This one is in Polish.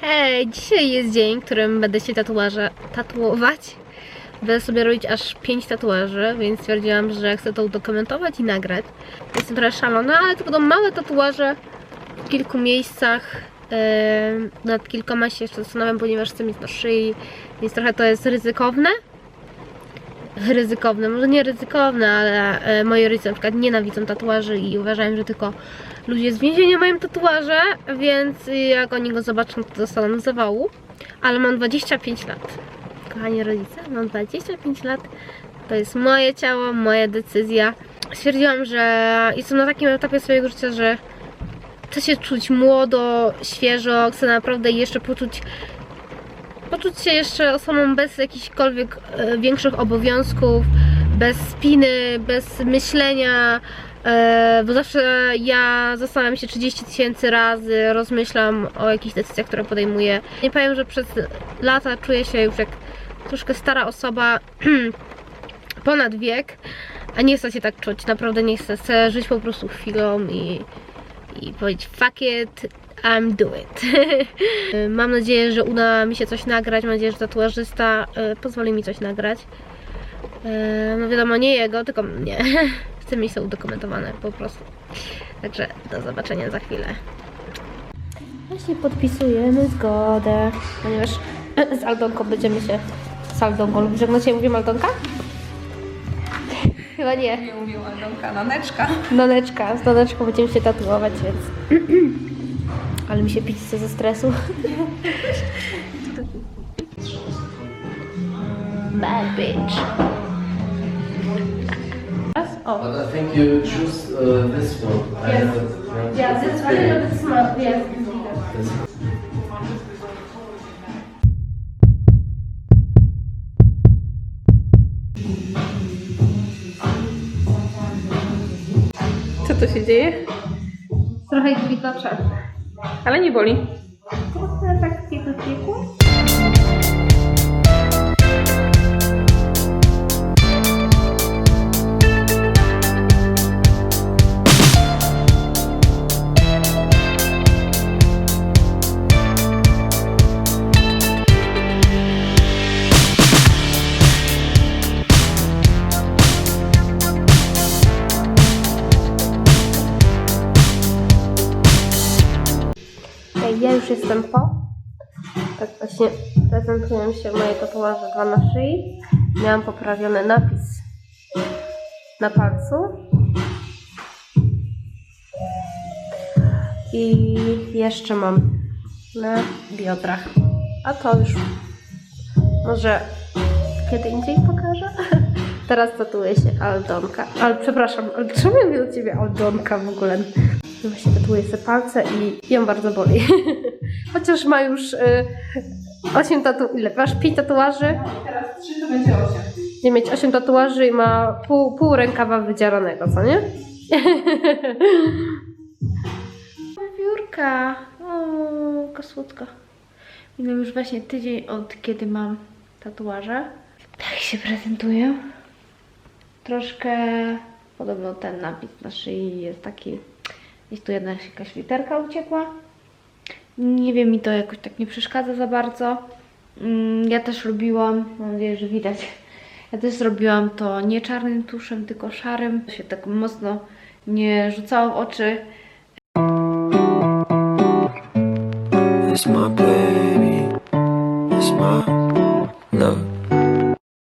Hej, dzisiaj jest dzień, w którym będę się tatuaże tatuować. Będę sobie robić aż 5 tatuaży, więc stwierdziłam, że chcę to udokumentować i nagrać. Jestem trochę szalona, ale to będą małe tatuaże w kilku miejscach. Yy, nad kilkoma się jeszcze zastanawiam, ponieważ chcę mieć na szyi, więc trochę to jest ryzykowne. Ryzykowne, może nie ryzykowne, ale e, moi rodzice na przykład nienawidzą tatuaży i uważają, że tylko ludzie z więzienia mają tatuaże, więc jak oni go zobaczą, to dostaną zawału. Ale mam 25 lat. Kochani rodzice, mam 25 lat. To jest moje ciało, moja decyzja. Stwierdziłam, że jestem na takim etapie swojego życia, że chcę się czuć młodo, świeżo, chcę naprawdę jeszcze poczuć poczuć się jeszcze osobą bez jakichkolwiek e, większych obowiązków, bez spiny, bez myślenia, e, bo zawsze ja zastanawiam się 30 tysięcy razy, rozmyślam o jakichś decyzjach, które podejmuję. Nie powiem, że przez lata czuję się już jak troszkę stara osoba, ponad wiek, a nie chcę się tak czuć, naprawdę nie chcę, chcę żyć po prostu chwilą i, i powiedzieć fuck it, I'm do it. Mam nadzieję, że uda mi się coś nagrać. Mam nadzieję, że tatuażysta e, pozwoli mi coś nagrać. E, No wiadomo, nie jego, tylko mnie. Chcę mieć to udokumentowane po prostu. Także do zobaczenia za chwilę. Właśnie podpisujemy zgodę, ponieważ z Aldonką będziemy się... Z Aldonką, na Ciebie mówię Aldonka? Chyba nie. Nie mówił Aldonka, naneczka. Noneczka, z Noneczką będziemy się tatuować, więc... Ale mi się pić chce ze stresu. Bad bitch. O. But I think you choose uh, this one. I Yes. have it, yeah. Yeah, this one is the small. Yes. This- Co to się dzieje? Trochę widoczek. Ale nie boli. Tak. Ja już jestem po. Tak właśnie prezentują się moje tatuaże dwa na szyi. Miałam poprawiony napis na palcu. I jeszcze mam na biodrach. A to już może kiedy indziej pokażę. Teraz tatuuje się Aldonka. Ale przepraszam, czemu ja mówię do ciebie Aldonka w ogóle? Właśnie tatuuje sobie palce i ją bardzo boli. Chociaż ma już y, 8 tatuaży. Ile? Masz 5 tatuaży? Teraz trzy to będzie osiem. Nie mieć 8 tatuaży i ma pół, pół rękawa wydzieranego, co nie? Wiórka. O, kosłutka. Minął już właśnie tydzień od kiedy mam tatuaże. Tak się prezentuję. Troszkę podobno ten napis na szyi jest taki. Jest tu jedna jakaś literka uciekła. Nie wiem, mi to jakoś tak nie przeszkadza za bardzo. Mm, Ja też robiłam, mam nadzieję, że widać. Ja też zrobiłam to nie czarnym tuszem, tylko szarym. To się tak mocno nie rzucało w oczy. It's my baby. It's my.